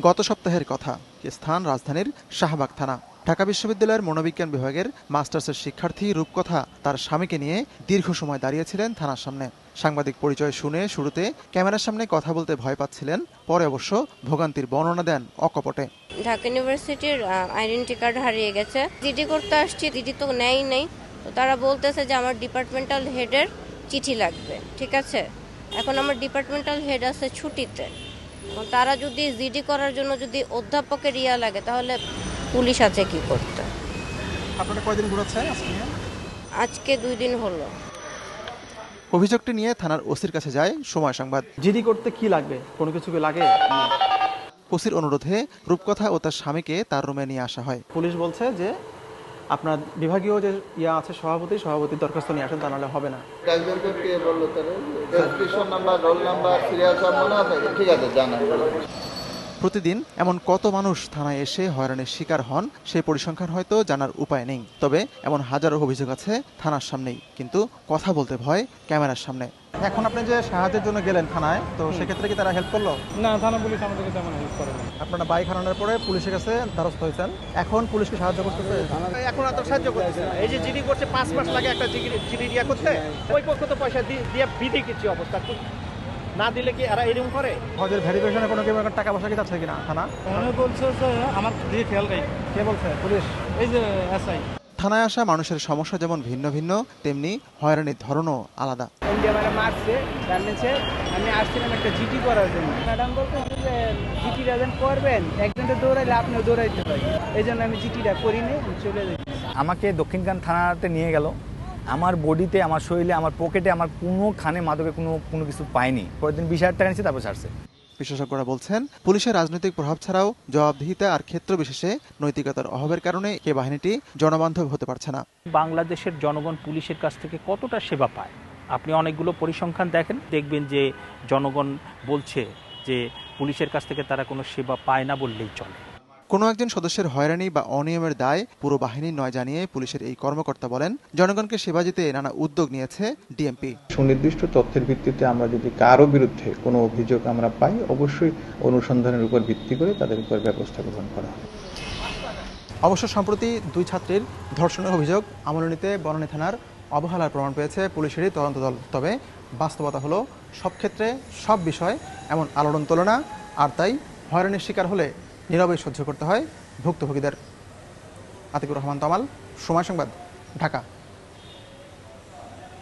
গত সপ্তাহের কথা স্থান রাজধানীর শাহবাগ থানা। ঢাকা বিশ্ববিদ্যালয়ের মনোবিজ্ঞান বিভাগের মাস্টার্সের শিক্ষার্থী রূপকথা তার স্বামীকে নিয়ে দীর্ঘ সময় দাঁড়িয়েছিলেন থানার সামনে। সাংবাদিক পরিচয় শুনে শুরুতে ক্যামেরার সামনে কথা বলতে ভয় পাচ্ছিলেন, পরে অবশ্য ভোগান্তির বর্ণনা দেন অকপটে। ঢাকা ইউনিভার্সিটির আইডেন্টি কার্ড হারিয়ে গেছে। জিডি করতে আসছি জিডি তো নেই নেই। তো তারা বলতেছে যে আমার ডিপার্টমেন্টাল হেডের চিঠি লাগবে, ঠিক আছে? এখন আমার ডিপার্টমেন্টাল হেড আছে ছুটিতে। তারা যদি জিডি করার জন্য যদি অধ্যাপকের ইয়া লাগে তাহলে পুলিশ আছে কি করতে? আপনারা কয়দিন ঘুরাচ্ছেন আজকে আজকে দুই দিন হলো। অভিযোগটি নিয়ে থানার ওসির কাছে যায় সময় সংবাদ। জিডি করতে কি লাগবে? কোনো কিছু কি লাগে? ওসির অনুরোধে রূপকথা ও তার স্বামীকে তার রুমে নিয়ে আসা হয়। পুলিশ বলছে যে আপনার বিভাগীয় যে ইয়া আছে, সভাপতি সভাপতির দরখাস্ত নিয়ে আসেন, তা নাহলে হবে না। বলল নাম্বার রোল নাম্বার ঠিক আছে, জানান। প্রতিদিন এমন কত মানুষ থানায় এসে হয়রানির শিকার হন সেই পরিসংখ্যান হয়তো জানার উপায় নেই। তবে এমন হাজারো অভিযোগ আছে থানার সামনেই। কিন্তু কথা বলতে ভয় ক্যামেরার সামনে। এখন আপনি যে সাহায্যের জন্য গেলেন থানায় তো সেক্ষেত্রে কি তারা হেল্প করল? না থানা পুলিশ আমাদেরকে তেমন হেল্প করে আপনারা বাইক হারানোর পরে পুলিশের কাছে দ্বারস্থ হয়েছেন। এখন পুলিশকে সাহায্য করতেছে এখন আর সাহায্য করতেছে এই যে জিডি করছে পাঁচ মাস লাগে একটা জিডি দিয়া করতে। ওই পক্ষ তো পয়সা দিয়ে বিধি কিছু অবস্থা। না দিলে কি এরা এরকম করে? হজের ভেরিফিকেশনে কোনো কেউ টাকা পয়সা কি যাচ্ছে কিনা থানা? বলছে যে আমার দিয়ে খেয়াল রাখি কে বলছে? পুলিশ? এই যে এসআই। থানায় আসা মানুষের সমস্যা যেমন ভিন্ন ভিন্ন তেমনি হয়রানির ধরনও আলাদা। ইন্ডিয়া মানে মারছে জানিয়েছে আমি আসছিলাম একটা জিডি করার জন্য। ম্যাডাম বলতে যে জিটিটা যেন করবেন একজনটা দৌড়াইলে আপনিও দৌড়াইতে পারি এই জন্য আমি জিটিটা করিনি চলে যাই। আমাকে দক্ষিণখান থানাতে নিয়ে গেল। আমার বডিতে আমার শরীরে আমার পকেটে আমার কোনো খানে মাদকে কোনো কোনো কিছু পাইনি পরের দিন বিশ হাজার টাকা নিচ্ছে তারপর ছাড়ছে। বিশেষজ্ঞরা বলছেন পুলিশের রাজনৈতিক প্রভাব ছাড়াও জবাবদিহিতা আর ক্ষেত্র বিশেষে নৈতিকতার অভাবের কারণে এ বাহিনীটি জনবান্ধব হতে পারছে না। বাংলাদেশের জনগণ পুলিশের কাছ থেকে কতটা সেবা পায়? আপনি অনেকগুলো পরিসংখ্যান দেখেন দেখবেন যে জনগণ বলছে যে পুলিশের কাছ থেকে তারা কোনো সেবা পায় না বললেই চলে। কোনো একজন সদস্যের হয়রানি বা অনিয়মের দায় পুরো বাহিনী নয় জানিয়ে পুলিশের এই কর্মকর্তা বলেন জনগণকে সেবা দিতে নানা উদ্যোগ নিয়েছে ডিএমপি। সুনির্দিষ্ট তথ্যের ভিত্তিতে আমরা যদি কারও বিরুদ্ধে কোনো অভিযোগ আমরা পাই অবশ্যই অনুসন্ধানের উপর ভিত্তি করে তাদের উপর ব্যবস্থা গ্রহণ করা হবে অবশ্য সম্প্রতি দুই ছাত্রীর ধর্ষণের অভিযোগ আমলে নিতে বনানী থানার অবহেলার প্রমাণ পেয়েছে পুলিশেরই তদন্ত দল। তবে বাস্তবতা হলো সব ক্ষেত্রে সব বিষয় এমন আলোড়ন তোলে না আর তাই হয়রানির শিকার হলে নীরবে সহ্য করতে হয়। ভুক্তভোগীদের আতিকুর রহমান তমাল সময় সংবাদ ঢাকা।